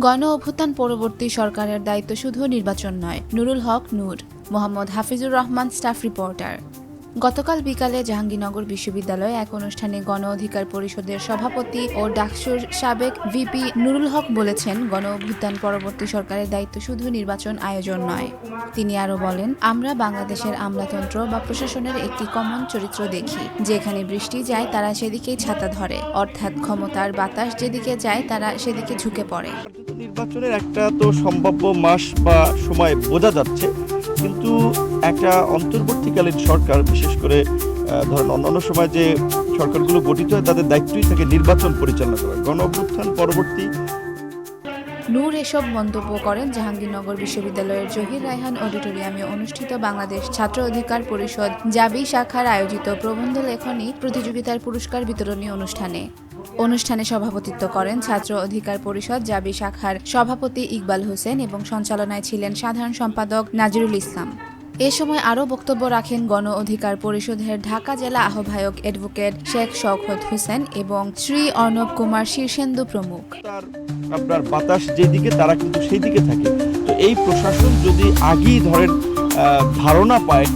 গণ অভ্যুত্থান পরবর্তী সরকারের দায়িত্ব শুধু নির্বাচন নয়। নুরুল হক, নূর। Mohammad Hafizur Rahman, staff reporter. গতকাল বিকালে জাহাঙ্গীরনগর বিশ্ববিদ্যালয়ে এক অনুষ্ঠানে গণ অধিকার পরিষদের সভাপতি ও ডাকসুর সাবেক ভিপি নুরুল হক বলেছেন, গণ অভ্যুত্থান পরবর্তী সরকারের দায়িত্ব শুধু নির্বাচন আয়োজন নয়। তিনি আরও বলেন, আমরা বাংলাদেশের আমলাতন্ত্র বা প্রশাসনের একটি কমন চরিত্র দেখি। যেখানে বৃষ্টি যায়, তারা সেদিকেই ছাতা ধরে। অর্থাৎ ক্ষমতার বাতাস যেদিকে যায়, তারা সেদিকে ঝুঁকে পড়ে। নির্বাচনের একটা তো সম্ভাব্য মাস বা সময় বোঝা যাচ্ছে। কিন্তু একটা অন্তর্বর্তীকালীন সরকার, বিশেষ করে ধরেন অন্যান্য সময় যে সরকারগুলো গঠিত হয়, তাদের দায়িত্বই থাকে নির্বাচন পরিচালনা করা গণ অভ্যুত্থান পরবর্তী। নূর এসব মন্তব্য করেন জাহাঙ্গীরনগর বিশ্ববিদ্যালয়ের জহির রায়হান অডিটোরিয়ামে অনুষ্ঠিত বাংলাদেশ ছাত্র অধিকার পরিষদ জাবি শাখার আয়োজিত প্রবন্ধ লেখনী প্রতিযোগিতার পুরস্কার বিতরণী অনুষ্ঠানে। অনুষ্ঠানে সভাপতিত্ব করেন ছাত্র অধিকার পরিষদ জাবি শাখার সভাপতি ইকবাল হোসেন এবং সঞ্চালনায় ছিলেন সাধারণ সম্পাদক নাজিরুল ইসলাম। এ সময় আরও বক্তব্য রাখেন গণ অধিকার পরিষদের ঢাকা জেলা আহ্বায়ক অ্যাডভোকেট শেখ শওকত হোসেন এবং শ্রী অর্ণব কুমার শীর্ষেন্দু প্রমুখ। আপনার বাতাস যেদিকে, তারা কিন্তু সেই দিকে থাকে। তো এই প্রশাসন যদি আগেই ধরেন ধারণা পায়